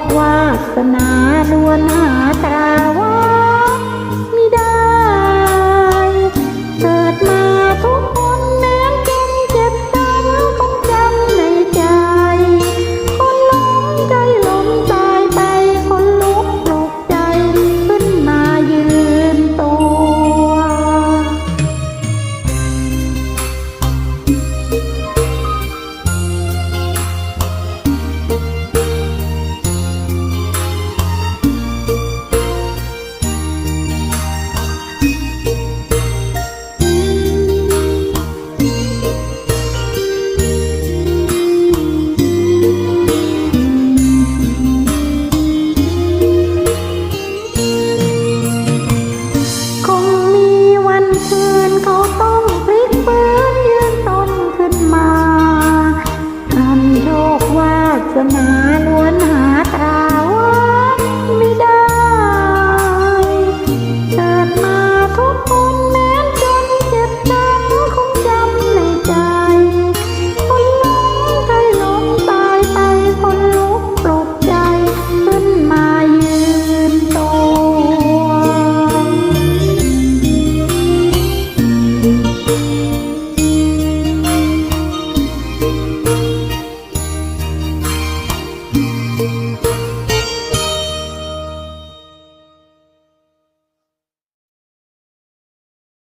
กวาสนาลวนหาตราว่า มาลู